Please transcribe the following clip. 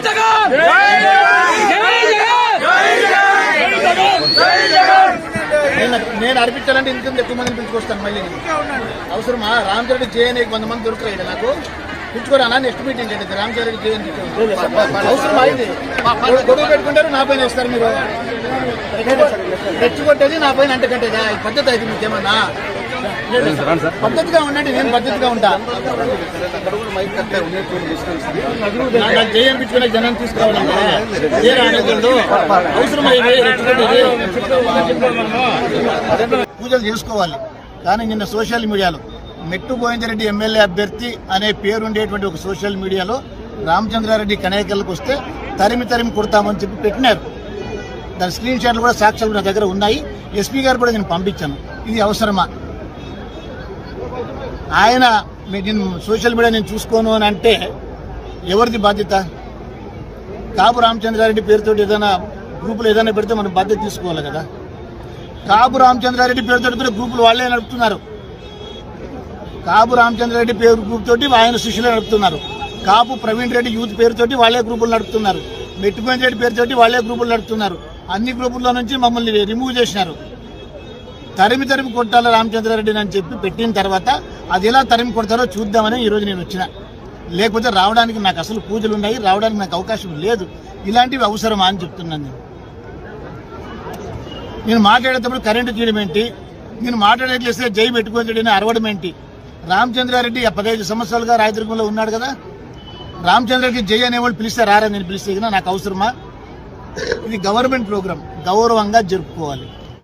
జగన్! నేను నేను అర్పించాలంటే ఇంకొంత ఎక్కువ మందిని పిలుచుకొస్తాను మళ్ళీ. అవసరమా? రామచరణ్ జేఎన్ఏ కొంత మంది దొరుకుతాయి నాకు. పిలుచుకోరా నెక్స్ట్ మీటింగ్ అండి రామచరణ్ జయన్ అవసరమా ఇది? గొడవ- పెట్టుకుంటారు నా పైన వేస్తారు మీరు. రెచ్చగొట్టేది నా పైన అంట కట్టేదా ఈ పద్ధతి అయితే మీకేమన్నా? పద్ధతిగా ఉండండి నేను పద్ధతిగా ఉంటా. నాకు జనం తీసుకురావాలంటే పూజలు చేసుకోవాలి. కానీ నిన్న సోషల్ మీడియాలో మెట్టు గోవిందరెడ్డి ఎమ్మెల్యే అభ్యర్థి అనే పేరు ఉండేటువంటి ఒక సోషల్ మీడియాలో రామచంద్రారెడ్డి కనేకల్కి వస్తే తరిమి తరిమి కొడతామని చెప్పి పెట్టినారు. దాని స్క్రీన్ షాట్లు కూడా సాక్ష్యాలు నా దగ్గర ఉన్నాయి. ఎస్పీ గారు కూడా నేను పంపించాను. ఇది అవసరమా? ఆయన మీ- నేను సోషల్ మీడియా నేను చూసుకోను అని అంటే ఎవరిది బాధ్యత? కాపు రామచంద్రారెడ్డి పేరుతో ఏదైనా గ్రూపులు ఏదైనా పెడితే మనం బాధ్యత తీసుకోవాలి కదా. కాపు రామచంద్రారెడ్డి పేరుతో కూడా గ్రూపులు వాళ్ళే నడుపుతున్నారు. కాపు రామచంద్రారెడ్డి పేరు గ్రూప్ తోటి ఆయన శిష్యులే నడుపుతున్నారు. కాపు ప్రవీణ్ రెడ్డి యూత్ పేరుతోటి వాళ్ళే గ్రూపులు నడుపుతున్నారు. మెట్టుకోని రెడ్డి పేరుతోటి వాళ్ళే గ్రూపులు నడుపుతున్నారు. అన్ని గ్రూపుల్లో నుంచి మమ్మల్ని రిమూవ్ చేసినారు. తరిమి తరిమి కొట్టాలి రామచంద్రారెడ్డిని అని చెప్పి పెట్టిన తర్వాత అది ఎలా తరిమి కొడతారో చూద్దామని ఈరోజు నేను వచ్చిన. లేకపోతే రావడానికి నాకు అసలు పూజలు ఉన్నాయి రావడానికి నాకు అవకాశం లేదు. ఇలాంటివి అవసరమా అని చెప్తున్నాను నేను. నేను మాట్లాడేటప్పుడు కరెంటు తీయడం ఏంటి? నేను మాట్లాడేట్లేస్తే జై పెట్టుకోని అరవడం ఏంటి? రామచంద్రారెడ్డి పదహైదు సంవత్సరాలుగా రాయదుర్గంలో ఉన్నాడు కదా? రామచంద్రకి జై అనేవాళ్ళు పిలిస్తే రారా నేను పిలిస్తే నాకు అవసరమా? ఇది గవర్నమెంట్ ప్రోగ్రామ్ గౌరవంగా జరుపుకోవాలి.